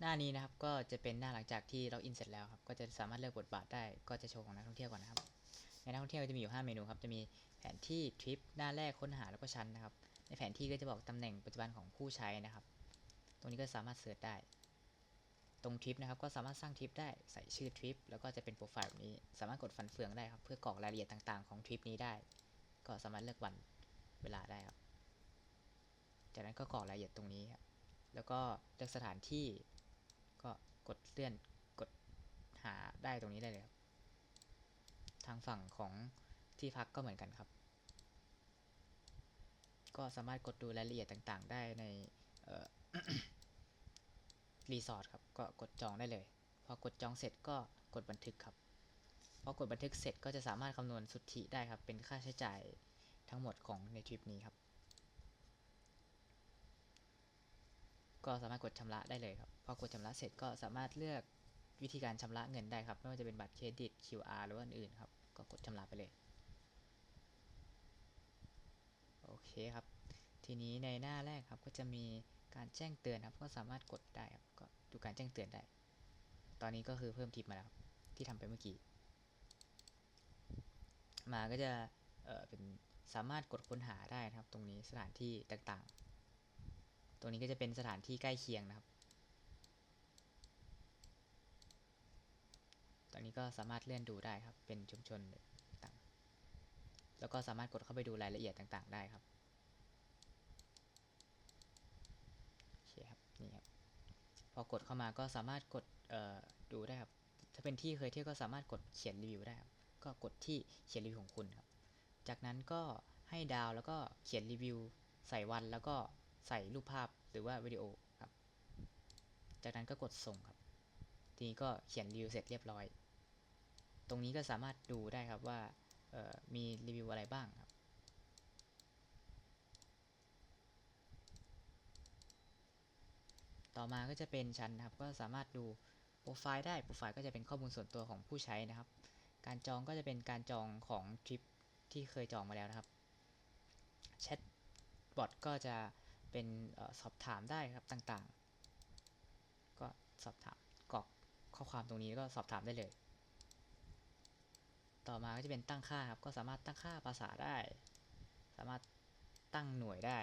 หน้านี้นะครับก็จะเป็นหน้าหลังจากที่เราอินเสร็จแล้วครับก็จะสามารถเลือกบทบาทได้ก็จะโชว์ของนักท่องเที่ยวก่อนนะครับในนักท่องเที่ยวจะมีอยู่ 5 เมนูครับจะมีแผนที่ทริปหน้าแรกค้นหาแล้วก็ชั้นนะครับในแผนที่ก็จะบอกตำแหน่งปัจจุบันของผู้ใช้นะครับ ตรงนี้ก็สามารถเสิร์ชได้ ตรงทริปนะครับก็สามารถสร้างทริปได้ใส่ชื่อทริปแล้วก็จะเป็นโปรไฟล์แบบนี้ สามารถกดฟันเฟืองได้ครับเพื่อกรอกรายละเอียดต่างๆของทริปนี้ได้ ก็สามารถเลือกวันเวลาได้ครับ จากนั้นก็กรอกรายละเอียดตรงนี้ครับแล้วก็เลือกสถานที่ ก็กดเลื่อนกดหาได้ตรงนี้ได้เลยครับทางฝั่งของที่พักก็เหมือนกันครับ ก็สามารถกดดูรายละเอียดต่างๆ ได้ในเอ่อรีสอร์ทครับ ก็กดจองได้เลย พอกดจองเสร็จก็กดบันทึกครับ พอกดบันทึกเสร็จก็จะสามารถคำนวณสุทธิได้ครับ เป็นค่าใช้จ่ายทั้งหมดของในทริปนี้ครับ ก็สามารถกดชำระได้เลยครับ พอกดชำระเสร็จก็สามารถเลือกวิธีการชำระเงินได้ครับ ไม่ว่าจะเป็นบัตรเครดิต QR หรือว่าอื่นๆครับ ก็กดชำระไปเลย โอเคครับ ทีนี้ในหน้าแรกครับก็จะมีการแจ้งเตือนครับ ก็สามารถกดได้ครับ ก็ดูการแจ้งเตือนได้ ตอนนี้ก็คือเพิ่มทิปมาแล้วที่ทำไปเมื่อกี้ มาก็จะเออเป็นสามารถกดค้นหาได้นะครับ ตรงนี้สถานที่ต่างๆ ตรงนี้ก็จะเป็นสถานที่ใกล้เคียงนะครับ ตอนนี้ก็สามารถเลื่อนดูได้ครับ เป็นชุมชนต่างๆแล้วก็สามารถกดเข้าไปดูรายละเอียดต่าง ๆ ได้ครับโอเคครับ นี่ครับ พอกดเข้ามาก็สามารถกดดูได้ครับ ถ้าเป็นที่เคยเที่ยวก็สามารถกดเขียนรีวิวได้ครับ ก็กดที่เขียนรีวิวของคุณครับ จากนั้นก็ให้ดาวแล้วก็เขียนรีวิวใส่วันแล้วก็ ใส่รูปภาพหรือว่าวิดีโอครับ จากนั้นก็กดส่งครับ ทีนี้ก็เขียนรีวิวเสร็จเรียบร้อย ตรงนี้ก็สามารถดูได้ครับว่ามีรีวิวอะไรบ้างครับ ต่อมาก็จะเป็นชั้นนะครับ ก็สามารถดูโปรไฟล์ได้ โปรไฟล์ก็จะเป็นข้อมูลส่วนตัวของผู้ใช้นะครับ การจองก็จะเป็นการจองของทริปที่เคยจองมาแล้วนะครับ แชทบอทก็จะ เป็นออสอบถามได้ครับต่างๆ ก็สอบถามกรอกข้อความตรงนี้ก็สอบถามได้เลย ต่อมาก็จะเป็นตั้งค่าครับ ก็สามารถตั้งค่าภาษาได้ สามารถตั้งหน่วยได้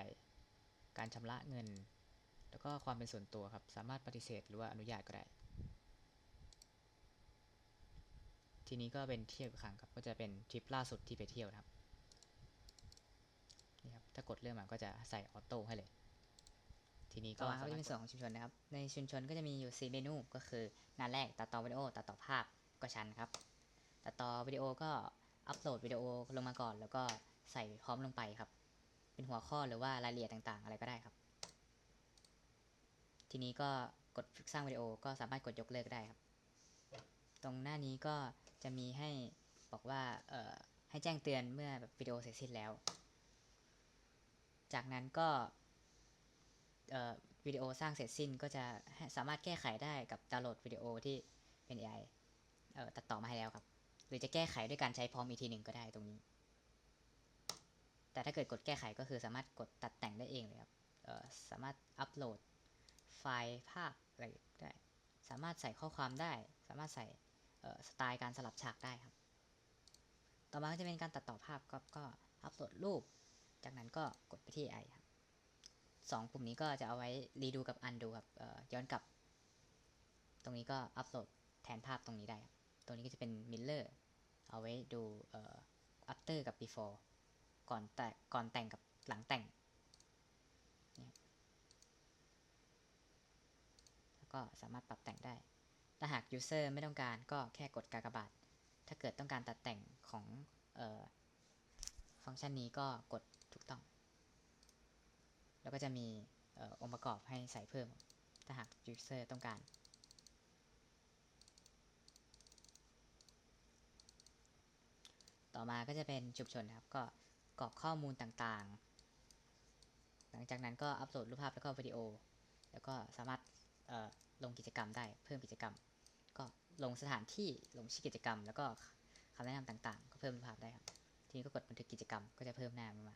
การชำระเงิน แล้วก็ความเป็นส่วนตัวครับ สามารถปฏิเสธหรือว่าอนุญาตก็ได้ ทีนี้ก็เป็นเที่ยวครั้งครับ ก็จะเป็นทริปล่าสุดที่ไปเที่ยวครับ ถ้ากดเรื่องมาก็จะใส่ออโต้ให้เลย ทีนี้ก็ต่อมาก็สาจะมารถเป็นส่วนของชุมชนนะครับ ในชุมชนก็จะมีอยู่ 4 เมนูก็คือหน้าแรกตัดต่อวิดีโอตัดต่อภาพก็ชันครับ ตัดต่อวิดีโอก็อัปโหลดวิดีโอลงมาก่อน แล้วก็ใส่พร้อมลงไปครับ เป็นหัวข้อหรือว่ารายละเอียดต่างๆ อะไรก็ได้ครับ ทีนี้ก็กดสร้างวิดีโอก็สามารถกดยกเลิกได้ครับ ตรงหน้านี้ก็จะมีให้บอกว่าเอ่อให้แจ้งเตือนเมื่อแบบวิดีโอเสร็จสิ้นแล้ว จากนั้นก็วิดีโอสร้างเสร็จสิ้นก็จะสามารถแก้ไขได้กับดาวน์โหลดวิดีโอที่เป็น AI เอ่อตัดต่อมาให้แล้วครับ หรือจะแก้ไขด้วยการใช้พร้อมอีกทีหนึ่งก็ได้ตรงนี้ แต่ถ้าเกิดกดแก้ไขก็คือสามารถกดตัดแต่งได้เองเลยครับเอ่อสามารถอัปโหลดไฟล์ภาพอะไรได้ สามารถใส่ข้อความได้ สามารถใส่เอ่อสไตล์การสลับฉากได้ครับ ต่อมาก็จะเป็นการตัดต่อภาพก็ก็อัปโหลดรูป จากนั้นก็กดไปที่ i ครับสองปุ่มนี้ก็จะเอาไว้รีดูกับอันดูครับย้อนกลับ ตรงนี้ก็อัปโหลดแทนภาพตรงนี้ได้ครับตรงนี้ก็จะเป็นมิลเลอร์เอาไว้ดูเอ่อ after กับ before ก่อนแต่ก่อนแต่งกับหลังแต่งแล้วก็สามารถปรับแต่งได้ ถ้าหาก user ไม่ต้องการก็แค่กดกากบาท ถ้าเกิดต้องการตัดแต่งของออฟังก์ชันนี้ก็กด ถูกต้อง แล้วก็จะมีอองค์ประกอบให้ใส่เพิ่ม ถ้าหาก user ต้องการ ต่อมาก็จะเป็นชุมชนครับ ก็กรอกข้อมูลต่างๆ หลังจากนั้นก็อัปโหลดรูปภาพแล้วก็วิดีโอ แล้วก็สามารถลงกิจกรรมได้เพิ่มกิจกรรม ก็ลงสถานที่ลงชื่อกิจกรรม แล้วก็คำแนะนำต่างๆ ก็เพิ่มรูปภาพได้ครับ ทีนี้ก็กดบันทึกกิจกรรมก็จะเพิ่มหน้ามา